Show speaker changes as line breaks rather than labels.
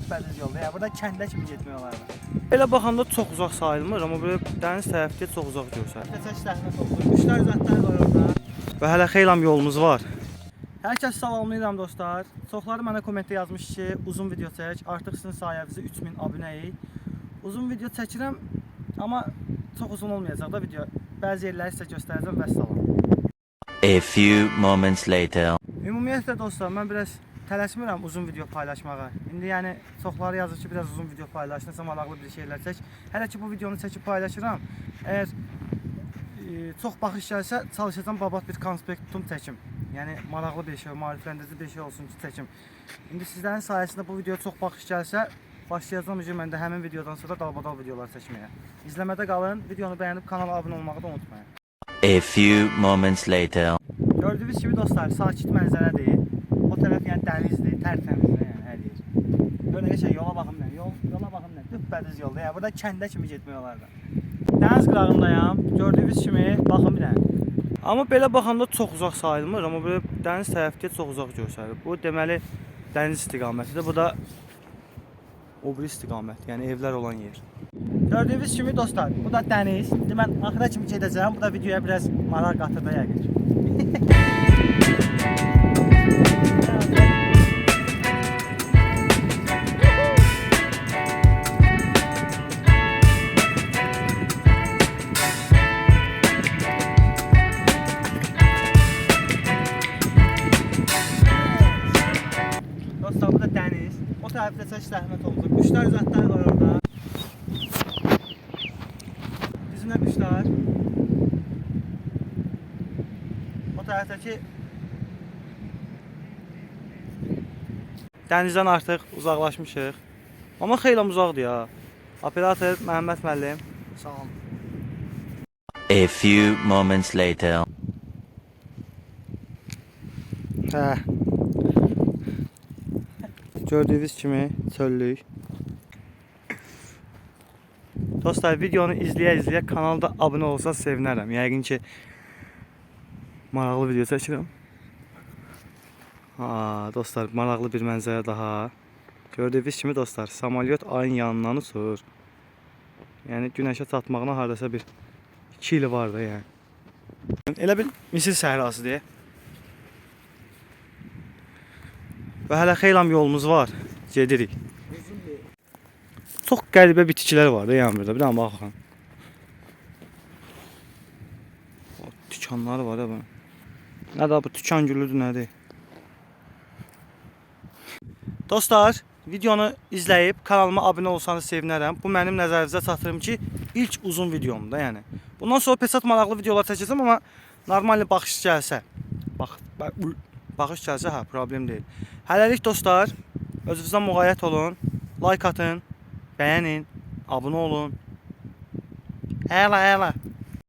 düpbədüz yolda. Ya burada kəndə kimi getmək olar.
Elə baxanda çox uzaq sayılmır, amma belə dəniz tərəfdə çox uzaq görsənir.
Təsəş zəhmət olsun. Quşlar zətlər var orada.
Və hələ xeylam yolumuz var.
Hər kəs salamlayıram dostlar. Çoxları mənə kommentdə yazmış ki, uzun video çək. Artıq sizin sayənizdə 3000 abunəyik. Uzun video çəkirəm, amma çox uzun olmayacaq da video. Bəzi yerləri sizə göstərəcəm və salam.
A few moments later.
Ümumiyyətlə dostlar, mən biraz tələsmirəm uzun video paylaşmağa. İndi yəni çoxları yazır ki, biraz uzun video paylaşırsan, maraqlı bir şeylər çək. Hələ ki bu videonu çəkib paylaşıram. Əgər e, çox baxış gəlsə, çalışacağam babat bir konspekt tutum çəkim. Yəni maraqlı bir şey, maarifləndirici bir şey olsun ki, çəkim. İndi sizlərin sayəsində bu videoya çox baxış gəlsə, başlayacağam ki, mən də həmin videodan sonra dalbadal videolar çəkməyə. İzləmədə qalın, videonu bəyənib kanala abunə olmağı da unutmayın.
A few moments later.
Gördüyünüz kimi dostlar, sakit mənzərədir. Tərtəmizdir yəni hər yer. Böyle şey yola baxım nə? Yol, yola baxım nə? Düpbədüz yolda. Yəni burada kəndə kimi getmək olar da. Dəniz qırağındayam. Gördüyünüz kimi baxın bir dənə.
Amma belə baxanda çox uzaq sayılmır, amma belə dəniz tərəfdə çox uzaq görsənir. Bu deməli dəniz istiqamətidir. Bu da o bir istiqamət, yəni evlər olan yer.
Gördüyünüz kimi dostlar, bu da dəniz. İndi mən axıra kimi gedəcəm. Bu da videoya biraz maraq qatır da yəqin. Dostlar bu da dəniz. O tərəfdə çək zəhmət oldu. Quşlar zətlər var orada. Bizim də quşlar. O tərəfdəki
Dənizdən artıq uzaqlaşmışıq. Amma xeyli uzaqdır ya. Operator Məhəmməd müəllim.
sağ olun.
A few moments later.
Hə. Gördüyünüz kimi çöllük. Dostlar videonu izləyə-izləyə kanalda abunə olsa sevinərəm. Yəqin ki maraqlı video çəkirəm. Ha, dostlar maraqlı bir mənzərə daha. Gördüyünüz kimi dostlar, samolyot ayın yanından uçur. Yəni günəşə çatmağına hardasa bir 2 il var da yəni. Elə bil Misir səhrası deyə. Və hələ xeylam yolumuz var. Gedirik. Çox qəribə bitkilər var da yəni burada. Bir dənə baxın. O var ya bu. Nədir bu tükan gülüdür nədir? Dostlar, videonu izləyib kanalıma abunə olsanız sevinərəm. Bu mənim nəzərinizə çatdırım ki, ilk uzun videomdur da yəni. Bundan sonra pesat maraqlı videolar çəkəcəm amma normal baxış gəlsə. Bax, bax baxış gəlsə hə, problem deyil. Hələlik dostlar, özünüzdən müğayət olun, like atın, bəyənin, abunə olun. Hələ, hələ.